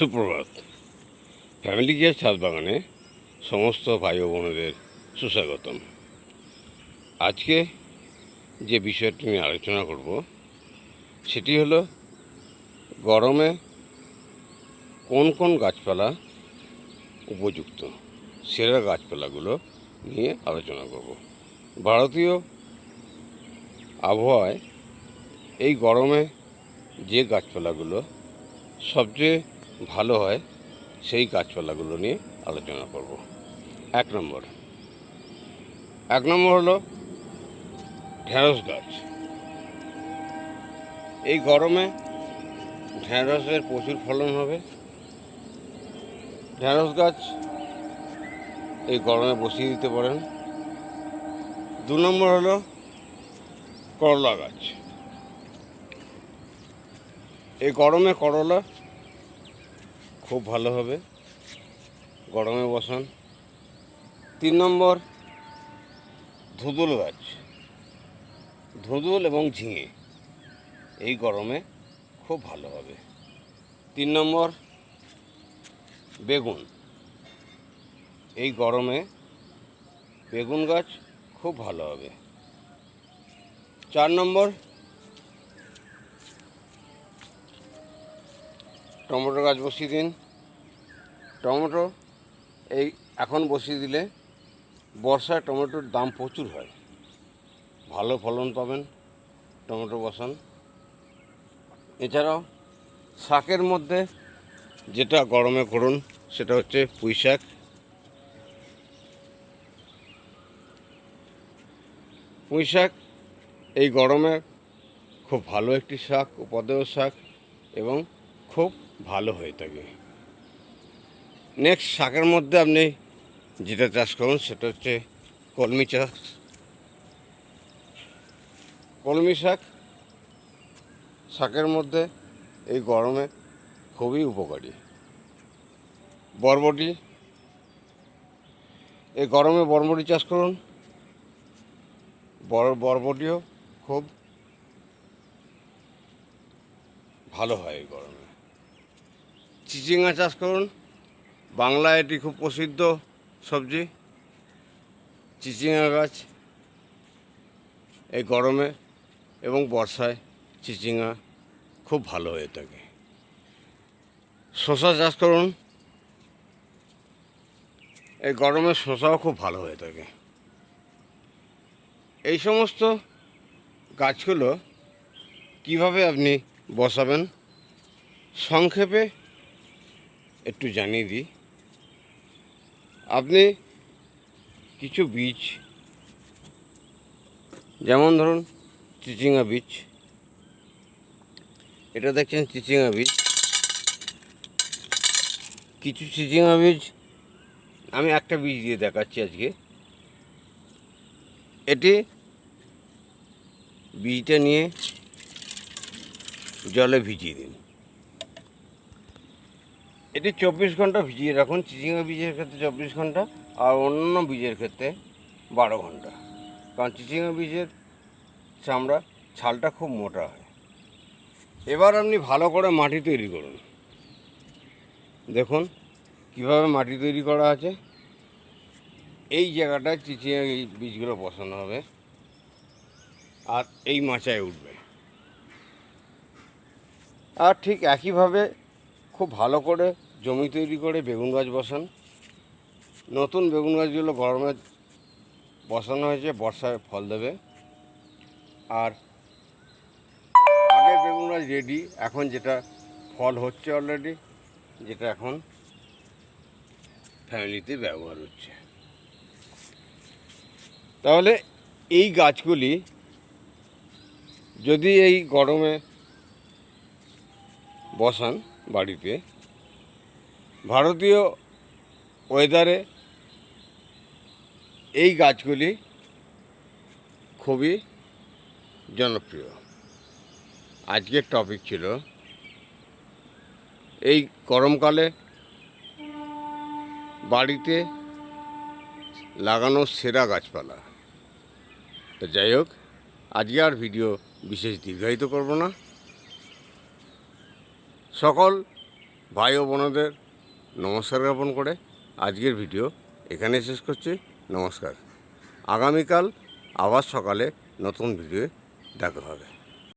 সুপ্রভাত। Family gear ছাদ বাগানে সমস্ত ভাই ও বোনেদের সুস্বাগতম। আজকে যে বিষয়টি নিয়ে আলোচনা করব, সেটি হলো গরমে কোন কোন গাছপালা উপযুক্ত, সেরা গাছপালাগুলো নিয়ে আলোচনা করব। ভারতীয় আবহাওয়ায় এই গরমে যে গাছপালাগুলো সবচেয়ে ভালো হয়, সেই গাছপালাগুলো নিয়ে আলোচনা করব। এক নম্বর। এক নম্বর হলো ঢেঁড়স গাছ। এই গরমে ঢেঁড়সের প্রচুর ফলন হবে। ঢেঁড়স গাছ এই গরমে বসিয়ে দিতে পারেন। দু নম্বর হলো করলা গাছ। এই গরমে করলা খুব ভালো হবে। গরমে বসান। তিন নম্বর ধুদুল গাছ। ধুদুল এবং ঝিঙে, এই গরমে খুব ভালো হবে। তিন নম্বর, বেগুন। এই গরমে বেগুন গাছ খুব ভালো হবে। চার নম্বর টমেটো গাছ বসিয়ে দিন। টমেটো এই এখন বসিয়ে দিলে বর্ষায় টমেটোর দাম প্রচুর হয়। ভালো ফলন পাবেন টমেটো বসান। এছাড়াও শাকের মধ্যে যেটা গরমে করুন, সেটা হচ্ছে পুঁই শাক। পুঁই শাক এই গরমে খুব ভালো একটি শাক, উপাদেয় শাক এবং খুব ভালো হয়ে থাকে। নেক্সট শাকের মধ্যে আপনি যেটা চাষ করুন, সেটা হচ্ছে কলমি চাষ কলমি শাক শাকের মধ্যে এই গরমে খুবই উপকারী। বরবটি। এই গরমে বরবটি চাষ করুন। বড় বরবটিও খুব ভালো হয় এই গরমে। চিচিঙ্গা চাষ করুন। বাংলায় এটি খুব প্রসিদ্ধ সবজি। চিচিঙ্গা গাছ এই গরমে এবং বর্ষায় চিচিঙ্গা খুব ভালো হয়ে থাকে। শশা চাষ করুন। এই গরমে শশাও খুব ভালো হয়ে থাকে। এই সমস্ত গাছগুলো কীভাবে আপনি বসাবেন? সংক্ষেপে একটু জানিয়ে দিই। আপনি কিছু বীজ, যেমন ধরুন চিচিঙা বীজ, এটা দেখছেন চিচিঙা বীজ। কিছু চিচিঙা বীজ, আমি একটা বীজ দিয়ে দেখাচ্ছি আজকে। এটি বীজটা নিয়ে জলে ভিজিয়ে দিন। এটি চব্বিশ ঘণ্টা ভিজিয়ে রাখুন। চিচিঙ্গা বীজের ক্ষেত্রে চব্বিশ ঘণ্টা আর অন্যান্য বীজের ক্ষেত্রে বারো ঘণ্টা। কারণ চিচিঙ্গা বীজের চামড়া, ছালটা খুব মোটা হয়। এবার আপনি ভালো করে মাটি তৈরি করুন। দেখুন কীভাবে মাটি তৈরি করা আছে। এই জায়গাটায় চিচিঙ্গা এই বীজগুলো বসানো হবে। আর এই মাচায় উঠবে। আর ঠিক একইভাবে খুব ভালো করে জমি তৈরি করে বেগুন গাছ বসান। নতুন বেগুন গাছগুলো গরমে বসানো হয়েছে, বর্ষায় ফল দেবে। আর আগের বেগুন গাছ রেডি এখন যেটা ফল হচ্ছে অলরেডি যেটা এখন ফ্যামিলিতে ব্যবহার হচ্ছে। তাহলে এই গাছগুলি যদি এই গরমে বসান বাড়িতে। ভারতীয় ওয়েদারে এই গাছগুলি খুবই জনপ্রিয়। আজকের টপিক ছিল এই গরমকালে বাড়িতে লাগানো সেরা গাছপালা। তো যাই হোক, আজকে আর ভিডিও বিশেষ দীর্ঘায়িত করব না। সকল ভাই ও বোনদের নমস্কার জ্ঞাপন করে আজকের ভিডিও এখানে শেষ করছি। নমস্কার। আগামীকাল আবার সকালে নতুন ভিডিও দেখা হবে।